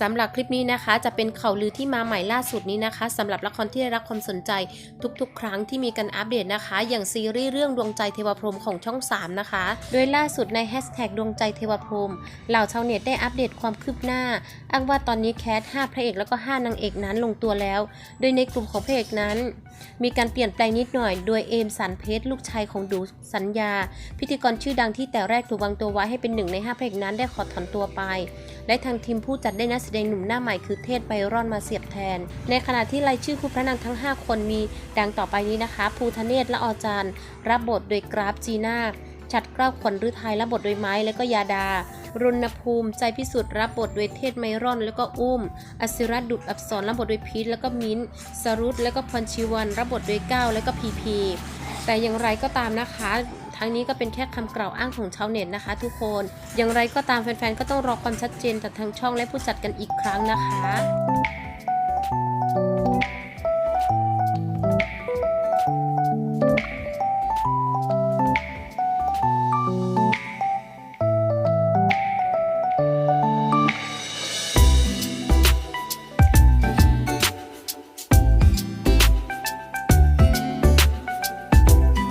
สำหรับคลิปนี้นะคะ จะเป็นข่าวลือที่มาใหม่ล่าสุดนี้นะคะสำหรับละครที่ได้รับความสนใจทุกๆ ครั้งที่มีการอัปเดตนะคะ อย่างซีรีส์เรื่องดวงใจเทวพรหมของช่อง 3 นะคะ โดยล่าสุดในแฮชแท็กดวงใจเทวพรหมเหล่าชาวเน็ตได้อัปเดตความคืบหน้าอ้างว่าตอนนี้แคส5พระเอกแล้วก็ 5นางเอกนั้นลงตัวแล้ว โดยในกลุ่มของพระเอกนั้น มีการเปลี่ยนแปลงนิดหน่อย โดยเอมสันเพชรลูกชายของดูสัญญา พิธีกรชื่อดังที่แต่แรกถูกวางตัวไว้ให้เป็นหนึ่งในห้าพระเอกนั้นได้ขอถอนตัวไป และทางทีมผู้จัดได้นักแสดงหนุ่มหน้าใหม่คือเทศไบรอนมาเสียบแทน ในขณะที่รายชื่อคู่พระนางทั้ง 5 คนมีดังต่อไปนี้นะคะ ภูทะเนศและอจันรับบทโดยกราฟจีนาชัดเกล้าขวัญฤทัยรับบทโดยไม้และก็ยาดา รุณภูมิ ใจพิสุทธิ์รับบทโดยเทศไมรอน แล้วก็อุ้ม อสิรัตดุดอับสรรับบทโดยพีทแล้วก็มิ้นท์สรุตแล้วก็พรชีวันรับบทโดยก้าวแล้วก็พีพี แต่อย่างไรก็ตามนะคะ ทั้งนี้ก็เป็นแค่คำกล่าวอ้างของชาวเน็ตนะคะ ทุกคน อย่างไรก็ตามแฟนๆ ก็ต้องรอความชัดเจนจากทางช่องและผู้จัดกันอีกครั้งนะคะ